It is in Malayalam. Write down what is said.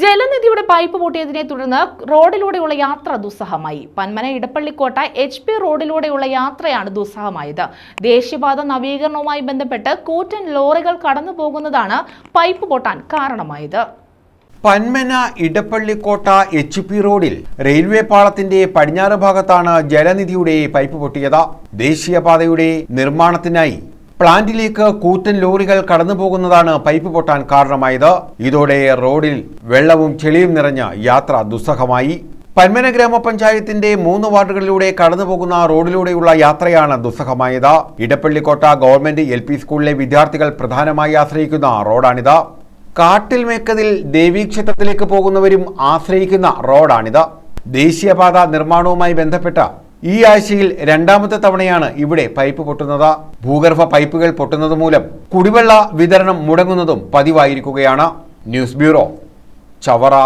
ജലനിധിയുടെ പൈപ്പ് പൊട്ടിയതിനെ തുടർന്ന് റോഡിലൂടെയുള്ള യാത്ര ദുസ്സഹമായി. പന്മന ഇടപ്പള്ളിക്കോട്ട എച്ച് പി റോഡിലൂടെയുള്ള യാത്രയാണ് ദുസ്സഹമായത്. ദേശീയപാത നവീകരണവുമായി ബന്ധപ്പെട്ട് കൂറ്റൻ ലോറികൾ കടന്നു പോകുന്നതാണ് പൈപ്പ് പൊട്ടാൻ കാരണമായത്. പന്മന ഇടപ്പള്ളിക്കോട്ട എച്ച് പി റോഡിൽ റെയിൽവേ പാളത്തിന്റെ പടിഞ്ഞാറ് ഭാഗത്താണ് ജലനിധിയുടെ പൈപ്പ് പൊട്ടിയത്. ദേശീയപാതയുടെ നിർമ്മാണത്തിനായി പ്ലാന്റിലേക്ക് കൂറ്റൻ ലോറികൾ കടന്നു പോകുന്നതാണ് പൈപ്പ് പൊട്ടാൻ കാരണമായത്. ഇതോടെ റോഡിൽ വെള്ളവും ചെളിയും നിറഞ്ഞ യാത്ര ദുസ്സഹമായി. പന്മന ഗ്രാമപഞ്ചായത്തിന്റെ മൂന്ന് വാർഡുകളിലൂടെ കടന്നുപോകുന്ന റോഡിലൂടെയുള്ള യാത്രയാണ് ദുസ്സഹമായത്. ഇടപ്പള്ളിക്കോട്ട ഗവൺമെന്റ് എൽ സ്കൂളിലെ വിദ്യാർത്ഥികൾ പ്രധാനമായി ആശ്രയിക്കുന്ന റോഡാണിത്. കാട്ടിൽ മേക്കതിൽ ദേവീക്ഷേത്രത്തിലേക്ക് പോകുന്നവരും ആശ്രയിക്കുന്ന റോഡാണിത്. ദേശീയപാത നിർമ്മാണവുമായി ബന്ധപ്പെട്ട ഈ ആഴ്ചയിൽ രണ്ടാമത്തെ തവണയാണ് ഇവിടെ പൈപ്പ് പൊട്ടുന്നത്. ഭൂഗർഭ പൈപ്പുകൾ പൊട്ടുന്നത് മൂലം കുടിവെള്ള വിതരണം മുടങ്ങുന്നതും പതിവായിരിക്കുകയാണ്. News bureau Chavara.